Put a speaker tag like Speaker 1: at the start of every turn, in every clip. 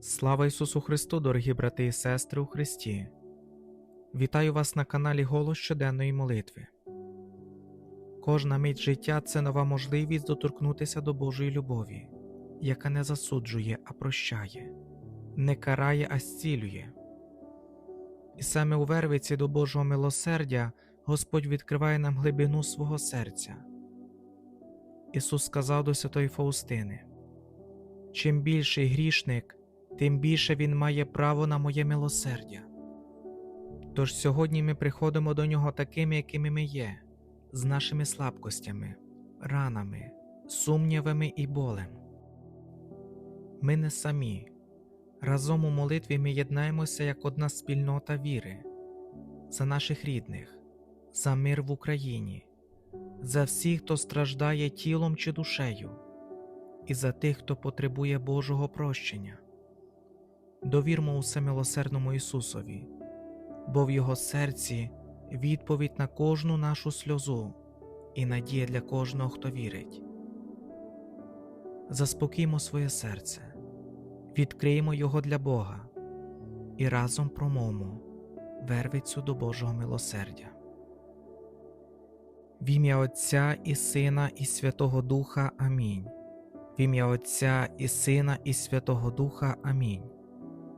Speaker 1: Слава Ісусу Христу, дорогі брати і сестри у Христі! Вітаю вас на каналі Голос щоденної молитви. Кожна мить життя це нова можливість доторкнутися до Божої любові, яка не засуджує, а прощає, не карає, а зцілює. І саме у вервиці до Божого милосердя Господь відкриває нам глибину свого серця. Ісус сказав до святої Фаустини: Чим більший грішник, тим більше він має право на моє милосердя. Тож сьогодні ми приходимо до нього такими, якими ми є, з нашими слабкостями, ранами, сумнівами і болем. Ми не самі. Разом у молитві ми єднаємося як одна спільнота віри, за наших рідних, за мир в Україні, за всіх, хто страждає тілом чи душею, і за тих, хто потребує Божого прощення. Довірмо усе милосердному Ісусові, бо в Його серці відповідь на кожну нашу сльозу і надія для кожного, хто вірить. Заспокіймо своє серце, відкриємо його для Бога і разом промовмо вервицю до Божого милосердя. В ім'я Отця і Сина, і Святого Духа Амінь. В ім'я Отця і Сина, і Святого Духа Амінь.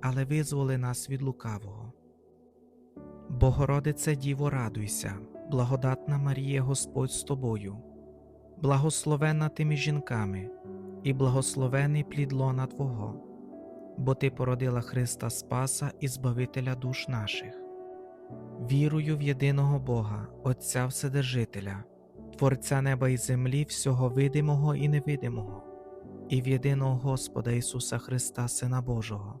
Speaker 1: але визволи нас від лукавого. Богородице Діво, радуйся, благодатна Марія Господь з тобою, благословенна ти між жінками, і благословений плід лона Твого, бо Ти породила Христа Спаса і Збавителя душ наших. Вірую в єдиного Бога, Отця Вседержителя, Творця неба і землі, всього видимого і невидимого, і в єдиного Господа Ісуса Христа, Сина Божого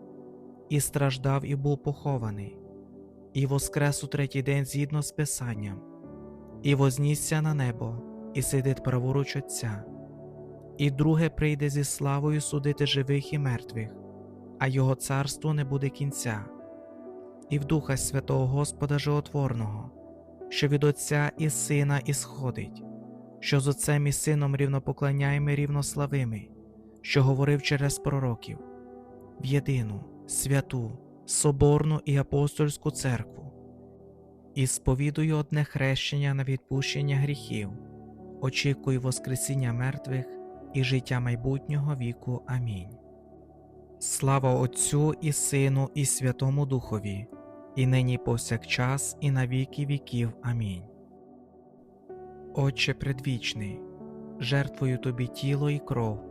Speaker 1: і страждав, і був похований, і воскрес у третій день згідно з Писанням, і вознісся на небо, і сидить праворуч Отця, і друге прийде зі славою судити живих і мертвих, а Його царство не буде кінця, і в Духа Святого Господа Животворного, що від Отця і Сина ісходить, що з Отцем і Сином рівнопоклоняємо рівнославими, що говорив через пророків, в єдину святу, Соборну і апостольську церкву, і сповідую одне хрещення на відпущення гріхів, очікую Воскресіння мертвих і життя майбутнього віку. Амінь. Слава Отцю і Сину, і Святому Духові, і нині повсякчас, і на віки віків. Амінь. Отче предвічний, жертвую тобі тіло і кров,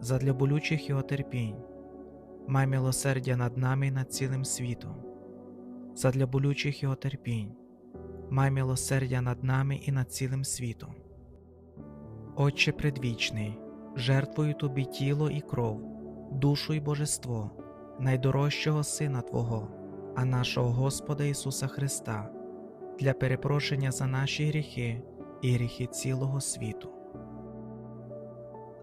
Speaker 1: задля болючих його терпінь май милосердя над нами і над цілим світом, задля болючих його терпінь, май милосердя над нами і над цілим світом. Отче предвічний, жертвую тобі тіло і кров, душу і божество, найдорожчого Сина Твого, а нашого Господа Ісуса Христа, для перепрошення за наші гріхи і гріхи цілого світу.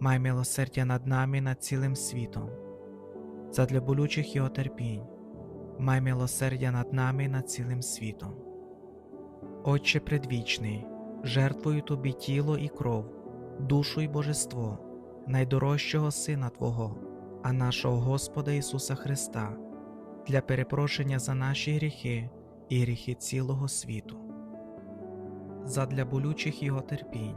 Speaker 1: май милосердя над нами над цілим світом. Задля болючих Його терпінь, май милосердя над нами над цілим світом. Отче предвічний, жертвую тобі тіло і кров, душу і божество, найдорожчого Сина Твого, а нашого Господа Ісуса Христа, для перепрошення за наші гріхи і гріхи цілого світу. Задля болючих Його терпінь,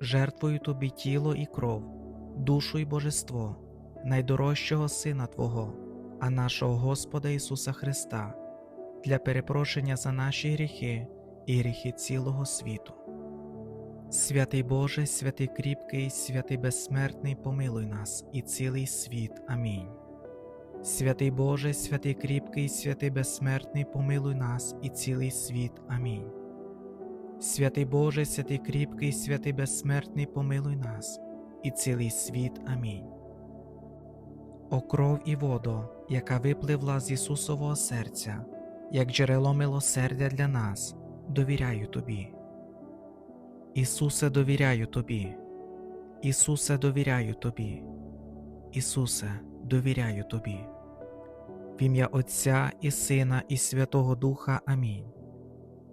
Speaker 1: жертвою тобі тіло і кров, душу і божество, найдорожчого Сина Твого, а нашого Господа Ісуса Христа, для перепрошення за наші гріхи і гріхи цілого світу. Святий Боже, святий кріпкий, святий безсмертний, помилуй нас і цілий світ. Амінь. Святий Боже, святий кріпкий, святий безсмертний, помилуй нас і цілий світ. Амінь. Святий Боже, святий кріпкий, святий безсмертний, помилуй нас і цілий світ. Амінь. О кров і воду, яка випливла з Ісусового серця, як джерело милосердя для нас, довіряю Тобі. Ісусе, довіряю Тобі. Ісусе, довіряю Тобі. Ісусе, довіряю Тобі. В ім'я Отця і Сина, і Святого Духа. Амінь.